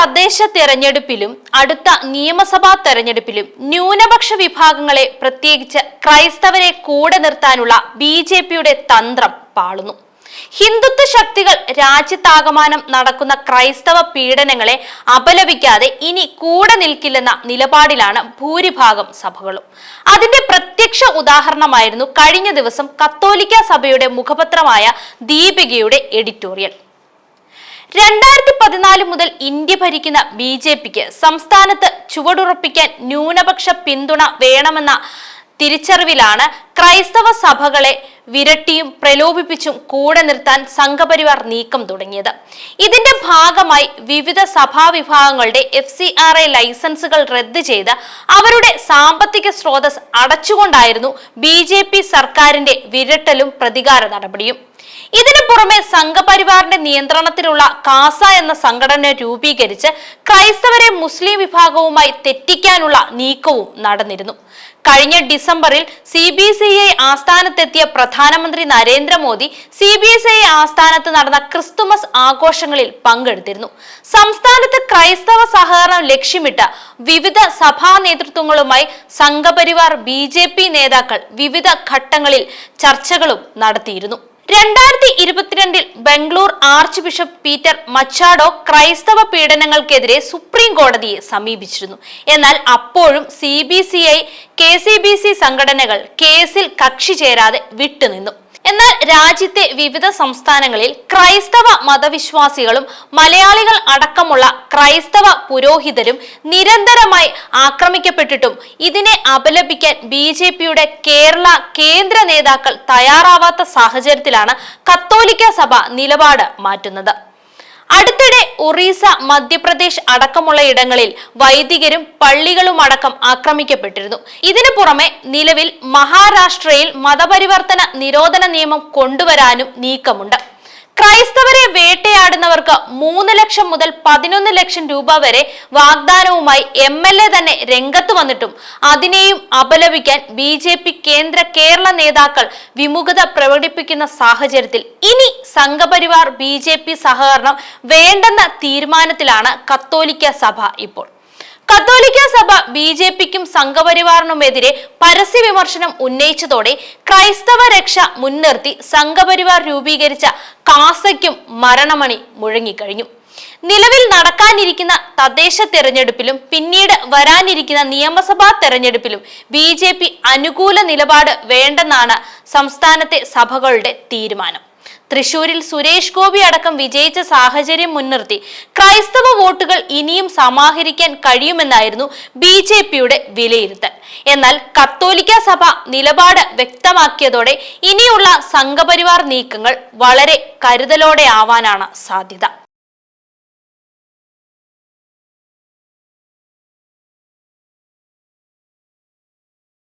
തദ്ദേശ തെരഞ്ഞെടുപ്പിലും അടുത്ത നിയമസഭാ തെരഞ്ഞെടുപ്പിലും ന്യൂനപക്ഷ വിഭാഗങ്ങളെ പ്രത്യേകിച്ച് ക്രൈസ്തവരെ കൂടെ നിർത്താനുള്ള ബി ജെ പിയുടെ തന്ത്രം പാളുന്നു. ഹിന്ദുത്വ ശക്തികൾ രാജ്യത്താകമാനം നടക്കുന്ന ക്രൈസ്തവ പീഡനങ്ങളെ അപലപിക്കാതെ ഇനി കൂടെ നിൽക്കില്ലെന്ന നിലപാടിലാണ് ഭൂരിഭാഗം സഭകളും. അതിന്റെ പ്രത്യക്ഷ ഉദാഹരണമായിരുന്നു കഴിഞ്ഞ ദിവസം കത്തോലിക്ക സഭയുടെ മുഖപത്രമായ ദീപികയുടെ എഡിറ്റോറിയൽ. രണ്ടായിരത്തി പതിനാല് മുതൽ ഇന്ത്യ ഭരിക്കുന്ന ബി ജെ പിക്ക് സംസ്ഥാനത്ത് ചുവടുറപ്പിക്കാൻ ന്യൂനപക്ഷ പിന്തുണ വേണമെന്ന തിരിച്ചറിവിലാണ് ക്രൈസ്തവ സഭകളെ വിരട്ടിയും പ്രലോഭിപ്പിച്ചും കൂടെ നിർത്താൻ സംഘപരിവാർ നീക്കം തുടങ്ങിയത്. ഇതിന്റെ ഭാഗമായി വിവിധ സഭാവിഭാഗങ്ങളുടെ എഫ് സി ആർ എ ലൈസൻസുകൾ റദ്ദ് ചെയ്ത് അവരുടെ സാമ്പത്തിക സ്രോതസ് അടച്ചുകൊണ്ടായിരുന്നു ബി സർക്കാരിന്റെ വിരട്ടലും പ്രതികാര നടപടിയും. ഇതിനു പുറമെ സംഘപരിവാറിന്റെ നിയന്ത്രണത്തിലുള്ള കാസ എന്ന സംഘടന രൂപീകരിച്ച് ക്രൈസ്തവരെ മുസ്ലിം വിഭാഗവുമായി തെറ്റിക്കാനുള്ള നീക്കവും നടന്നിരുന്നു. കഴിഞ്ഞ ഡിസംബറിൽ സി ബി സി ഐ ആസ്ഥാനത്തെത്തിയ പ്രധാനമന്ത്രി Narendra Modi C B S I ആസ്ഥാനത്ത് നടന്ന ക്രിസ്തുമസ് ആഘോഷങ്ങളിൽ പങ്കെടുത്തിരുന്നു. സംസ്ഥാനത്ത് ക്രൈസ്തവ സഹകരണം ലക്ഷ്യമിട്ട് വിവിധ സഭാ നേതൃത്വങ്ങളുമായി സംഘപരിവാർ ബി നേതാക്കൾ വിവിധ ഘട്ടങ്ങളിൽ ചർച്ചകളും നടത്തിയിരുന്നു. രണ്ടായിരത്തി ഇരുപത്തിരണ്ടിൽ Bangalore arch bishop Peter Machado ക്രൈസ്തവ പീഡനങ്ങൾക്കെതിരെ സുപ്രീം കോടതിയെ സമീപിച്ചിരുന്നു. എന്നാൽ അപ്പോഴും C B C I K C B C സംഘടനകൾ കേസിൽ കക്ഷി ചേരാതെ വിട്ടുനിന്നു. എന്നാൽ രാജ്യത്തെ വിവിധ സംസ്ഥാനങ്ങളിൽ ക്രൈസ്തവ മതവിശ്വാസികളും മലയാളികൾ അടക്കമുള്ള ക്രൈസ്തവ പുരോഹിതരും നിരന്തരമായി ആക്രമിക്കപ്പെട്ടിട്ടും ഇതിനെ അപലപിക്കാൻ ബി ജെ പിയുടെ കേരള കേന്ദ്ര നേതാക്കൾ തയ്യാറാവാത്ത സാഹചര്യത്തിലാണ് കത്തോലിക്ക സഭ നിലപാട് മാറ്റുന്നത്. അടുത്തിടെ ഒറീസ മധ്യപ്രദേശ് അടക്കമുള്ള ഇടങ്ങളിൽ വൈദികരും പള്ളികളും അടക്കം ആക്രമിക്കപ്പെട്ടിരുന്നു. ഇതിനു പുറമെ നിലവിൽ മഹാരാഷ്ട്രയിൽ മതപരിവർത്തന നിരോധന നിയമം കൊണ്ടുവരാനും നീക്കമുണ്ട്. ക്രൈസ്തവരെ വേട്ടയാടുന്നവർക്ക് മൂന്ന് ലക്ഷം മുതൽ പതിനൊന്ന് ലക്ഷം രൂപ വരെ വാഗ്ദാനവുമായി എം എൽ എ തന്നെ രംഗത്ത് വന്നിട്ടും അതിനെയും അപലപിക്കാൻ ബി ജെ പി കേന്ദ്ര കേരള നേതാക്കൾ വിമുഖത പ്രകടിപ്പിക്കുന്ന സാഹചര്യത്തിൽ ഇനി സംഘപരിവാർ ബി ജെ പി സഹകരണം വേണ്ടെന്ന തീരുമാനത്തിലാണ് കത്തോലിക്ക സഭ ഇപ്പോൾ. കത്തോലിക്ക സഭ ബി ജെ പിക്കും സംഘപരിവാറിനുമെതിരെ പരസ്യ വിമർശനം ഉന്നയിച്ചതോടെ ക്രൈസ്തവ രക്ഷ മുൻനിർത്തി സംഘപരിവാർ രൂപീകരിച്ച കാസയ്ക്കും മരണമണി മുഴങ്ങിക്കഴിഞ്ഞു. നിലവിൽ നടക്കാനിരിക്കുന്ന തദ്ദേശ തെരഞ്ഞെടുപ്പിലും പിന്നീട് വരാനിരിക്കുന്ന നിയമസഭാ തെരഞ്ഞെടുപ്പിലും ബി അനുകൂല നിലപാട് വേണ്ടെന്നാണ് സംസ്ഥാനത്തെ സഭകളുടെ തീരുമാനം. തൃശൂരിൽ സുരേഷ് ഗോപി അടക്കം വിജയിച്ച സാഹചര്യം മുൻനിർത്തി. ക്രൈസ്തവ വോട്ടുകൾ ഇനിയും സമാഹരിക്കാൻ കഴിയുമെന്നായിരുന്നു ബി ജെ പിയുടെ വിലയിരുത്തൽ. എന്നാൽ കത്തോലിക്ക സഭ നിലപാട് വ്യക്തമാക്കിയതോടെ ഇനിയുള്ള സംഘപരിവാർ നീക്കങ്ങൾ വളരെ കരുതലോടെ ആവാനാണ് സാധ്യത.